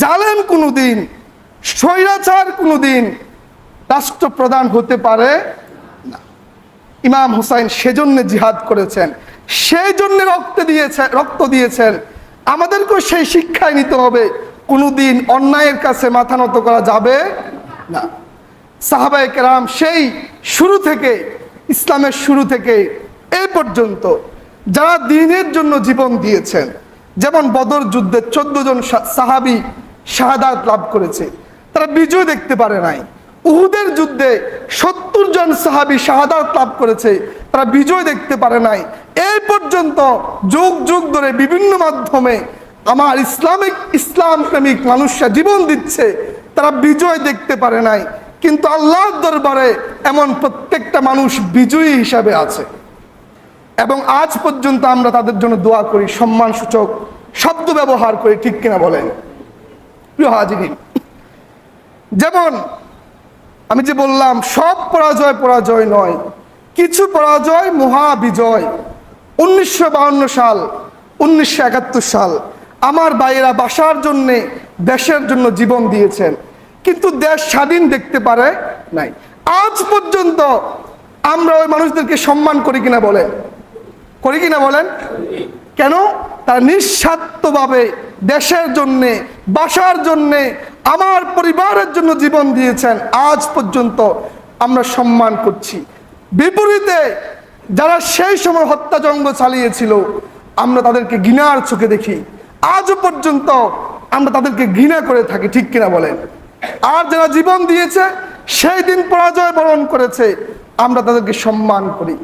জালেম কোনোদিন, স্বৈরাচার কোনোদিন রাষ্ট্রপ্রধান হতে পারে না। ইমাম হুসাইন সেজন্য জিহাদ করেছেন সেই জন্য রক্ত দিয়েছেন রক্ত দিয়েছেন। আমাদেরকেও সেই শিক্ষায় নিতে হবে, কোনোদিন অন্যায়ের কাছে মাথা নত করা যাবে না। সাহাবায়ে কেরাম সেই শুরু থেকে, ইসলামের শুরু থেকে, এই পর্যন্ত যারা দিনের জন্য জীবন দিয়েছেন যেমন বদর যুদ্ধে চোদ্দ জন সাহাবি শাহাদাত লাভ করেছে, তারা বিজয় দেখতে পারে নাই। উহুদের যুদ্ধে সত্তর জন সাহাবি শাহাদাত লাভ করেছে, তারা বিজয় দেখতে পারে নাই। এই পর্যন্ত যুগ যুগ ধরে বিভিন্ন মাধ্যমে আমার ইসলামিক ইসলাম প্রেমিক মানুষরা জীবন দিচ্ছে, তারা বিজয় দেখতে পারে নাই। কিন্তু আল্লাহর দরবারে এমন প্রত্যেকটা মানুষ বিজয়ী হিসাবে আছে। এবং আজ পর্যন্ত আমরা তাদের জন্য দোয়া করি সম্মান সূচক শব্দ ব্যবহার করি ঠিক কিনা বলেন। প্রিয় হাজিরিন, যেমন আমি যে বললাম, সব পরাজয় পরাজয় নয়, কিছু পরাজয় মহা বিজয় উনিশশো সাল, উনিশশো একাত্তর সাল, আমার বাইরা বাসার জন্যে দেশের জন্য জীবন দিয়েছেন, কিন্তু দেশ স্বাধীন দেখতে পারে নাই। আজ পর্যন্ত আমরা ওই মানুষদেরকে সম্মান করি কিনা বলেন। করি কিনা বলেন? কেন? তারা নিঃস্বার্থভাবে দেশের জন্যে, বাসার জন্যে, আমার পরিবারের জন্য জীবন দিয়েছেন। আজ পর্যন্ত আমরা সম্মান করছি। বিপরীতে যারা সেই সময় হত্যাযজ্ঞ চালিয়েছিল, আমরা তাদেরকে ঘৃণার চোখে দেখি। আজও পর্যন্ত আমরা তাদেরকে ঘৃণা করে থাকি, ঠিক কিনা বলেন? আর যারা জীবন দিয়েছে, সেই দিন পরাজয় বরণ করেছে, আমরা তাদেরকে সম্মান করি।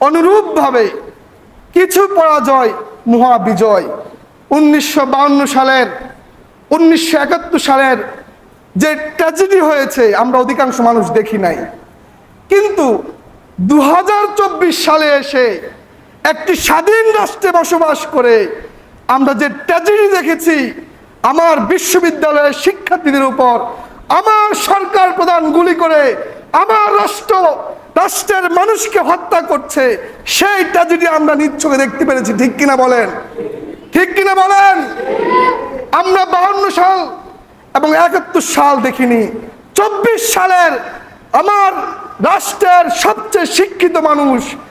অনুরূপভাবে কিছু পরাজয়, মহাবিজয়। উনিশশো সালের, উনিশশো একাত্তর সালের যে ট্র্যাজেডি হয়েছে, আমরা অধিকাংশ মানুষ দেখি নাই। কিন্তু দু হাজার চব্বিশ সালে এসে একটি স্বাধীন রাষ্ট্রে বসবাস করে আমরা যে ট্র্যাজেডি দেখেছি, আমার বিশ্ববিদ্যালয়ের শিক্ষার্থীদের উপর, আমার সরকার প্রধান গুলি করে, আমার রাষ্ট্র রাষ্ট্রের মানুষকে হত্যা করছে, সেইটা যদি আমরা নিচ্ছকে দেখতে পেরেছি, ঠিক কিনা বলেন? ঠিক কিনা বলেন? আমরা বাহান্ন সাল এবং একাত্তর সাল দেখিনি। চব্বিশ সালের আমার রাষ্ট্রের সবচেয়ে শিক্ষিত মানুষ